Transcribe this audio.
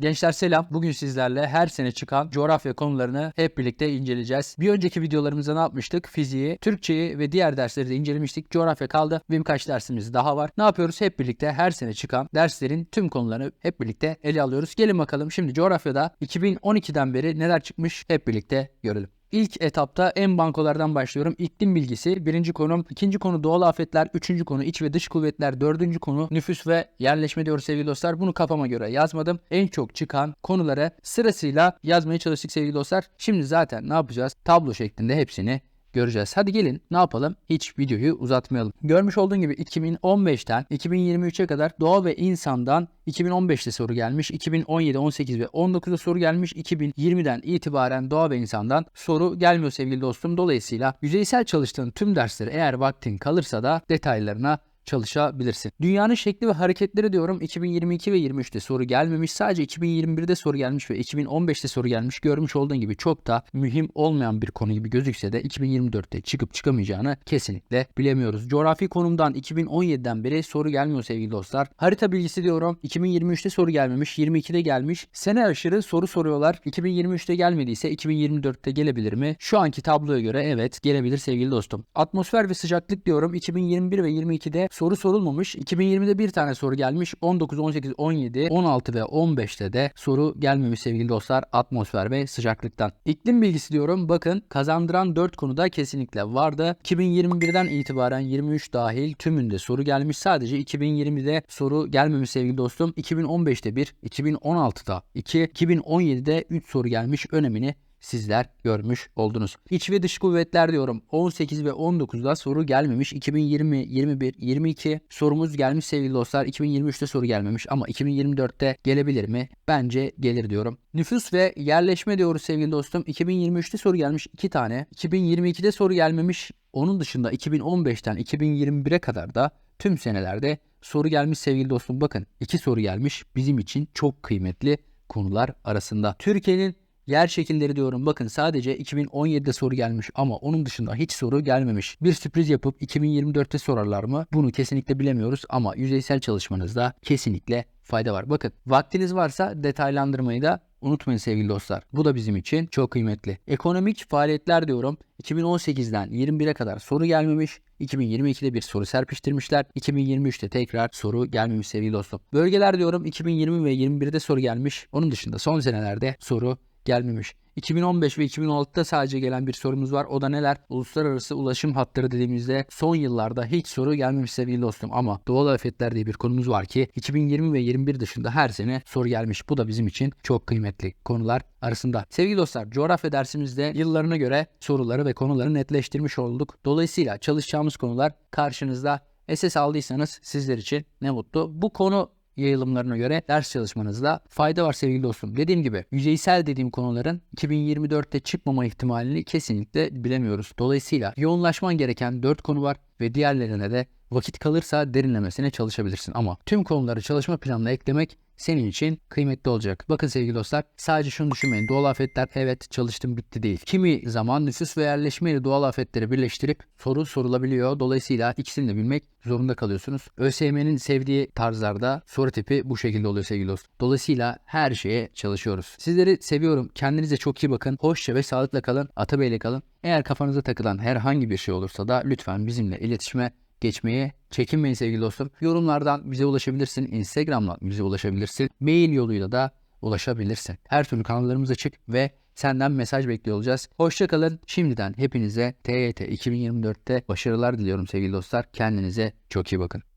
Gençler selam. Bugün sizlerle her sene çıkan coğrafya konularını hep birlikte inceleyeceğiz. Bir önceki videolarımızda ne yapmıştık? Fiziği, Türkçeyi ve diğer dersleri de incelemiştik. Coğrafya kaldı ve birkaç dersimiz daha var. Ne yapıyoruz? Hep birlikte her sene çıkan derslerin tüm konularını hep birlikte ele alıyoruz. Gelin bakalım şimdi coğrafyada 2012'den beri neler çıkmış hep birlikte görelim. İlk etapta en bankolardan başlıyorum. İklim bilgisi birinci konum, ikinci konu doğal afetler, üçüncü konu iç ve dış kuvvetler, dördüncü konu nüfus ve yerleşme diyoruz sevgili dostlar. Bunu kafama göre yazmadım. En çok çıkan konuları sırasıyla yazmaya çalıştık sevgili dostlar. Şimdi zaten ne yapacağız? Tablo şeklinde hepsini göreceğiz. Hadi gelin ne yapalım? Hiç videoyu uzatmayalım. Görmüş olduğun gibi 2015'ten 2023'e kadar doğa ve insandan 2015'te soru gelmiş. 2017, 18 ve 19'da soru gelmiş. 2020'den itibaren doğa ve insandan soru gelmiyor sevgili dostum. Dolayısıyla yüzeysel çalıştığın tüm dersleri eğer vaktin kalırsa da detaylarına çalışabilirsin. Dünyanın şekli ve hareketleri diyorum 2022 ve 23'te soru gelmemiş. Sadece 2021'de soru gelmiş ve 2015'te soru gelmiş. Görmüş olduğun gibi çok da mühim olmayan bir konu gibi gözükse de 2024'te çıkıp çıkamayacağını kesinlikle bilemiyoruz. Coğrafi konumdan 2017'den beri soru gelmiyor sevgili dostlar. Harita bilgisi diyorum 2023'te soru gelmemiş, 22'de gelmiş. Sene aşırı soru soruyorlar. 2023'te gelmediyse 2024'te gelebilir mi? Şu anki tabloya göre evet gelebilir sevgili dostum. Atmosfer ve sıcaklık diyorum 2021 ve 22'de soru sorulmamış. 2020'de bir tane soru gelmiş. 19, 18, 17, 16 ve 15'te de soru gelmemiş sevgili dostlar atmosfer ve sıcaklıktan. İklim bilgisi diyorum. Bakın kazandıran 4 konuda kesinlikle vardı. 2021'den itibaren 23 dahil tümünde soru gelmiş. Sadece 2020'de soru gelmemiş sevgili dostum. 2015'te 1, 2016'da 2, 2017'de 3 soru gelmiş. Önemini sizler görmüş oldunuz. İç ve dış kuvvetler diyorum. 18 ve 19'da soru gelmemiş. 2020, 21, 22 sorumuz gelmiş sevgili dostlar. 2023'te soru gelmemiş ama 2024'te gelebilir mi? Bence gelir diyorum. Nüfus ve yerleşme diyoruz sevgili dostum. 2023'te soru gelmiş 2 tane. 2022'de soru gelmemiş. Onun dışında 2015'ten 2021'e kadar da tüm senelerde soru gelmiş sevgili dostum. Bakın iki soru gelmiş bizim için çok kıymetli konular arasında. Türkiye'nin Yer şekilleri diyorum bakın sadece 2017'de soru gelmiş ama onun dışında hiç soru gelmemiş. Bir sürpriz yapıp 2024'te sorarlar mı? Bunu kesinlikle bilemiyoruz ama yüzeysel çalışmanızda kesinlikle fayda var. Bakın vaktiniz varsa detaylandırmayı da unutmayın sevgili dostlar. Bu da bizim için çok kıymetli. Ekonomik faaliyetler diyorum. 2018'den 21'e kadar soru gelmemiş. 2022'de bir soru serpiştirmişler. 2023'te tekrar soru gelmemiş sevgili dostum. Bölgeler diyorum 2020 ve 21'de soru gelmiş. Onun dışında son senelerde soru gelmemiş. 2015 ve 2016'da sadece gelen bir sorumuz var. O da neler? Uluslararası ulaşım hatları dediğimizde son yıllarda hiç soru gelmemiş sevgili dostum. Ama doğal afetler diye bir konumuz var ki 2020 ve 21 dışında her sene soru gelmiş. Bu da bizim için çok kıymetli konular arasında. Sevgili dostlar coğrafya dersimizde yıllarına göre soruları ve konuları netleştirmiş olduk. Dolayısıyla çalışacağımız konular karşınızda. SS aldıysanız sizler için ne mutlu. Bu konu yayılımlarına göre ders çalışmanızda fayda var sevgili dostum. Dediğim gibi yüzeysel dediğim konuların 2024'te çıkmama ihtimalini kesinlikle bilemiyoruz. Dolayısıyla yoğunlaşman gereken 4 konu var ve diğerlerine de vakit kalırsa derinlemesine çalışabilirsin. Ama tüm konuları çalışma planına eklemek senin için kıymetli olacak. Bakın sevgili dostlar sadece şunu düşünmeyin. Doğal afetler evet çalıştım bitti değil. Kimi zaman nüfus ve yerleşme ile doğal afetleri birleştirip soru sorulabiliyor. Dolayısıyla ikisini de bilmek zorunda kalıyorsunuz. ÖSYM'nin sevdiği tarzlarda soru tipi bu şekilde oluyor sevgili dostlar. Dolayısıyla her şeye çalışıyoruz. Sizleri seviyorum. Kendinize çok iyi bakın. Hoşça ve sağlıkla kalın. Atabey'le kalın. Eğer kafanıza takılan herhangi bir şey olursa da lütfen bizimle iletişime geçmeye çekinmeyin sevgili dostum. Yorumlardan bize ulaşabilirsin. Instagram'dan bize ulaşabilirsin. Mail yoluyla da ulaşabilirsin. Her türlü kanallarımız açık ve senden mesaj bekliyor olacağız. Hoşçakalın. Şimdiden hepinize TYT 2024'te başarılar diliyorum sevgili dostlar. Kendinize çok iyi bakın.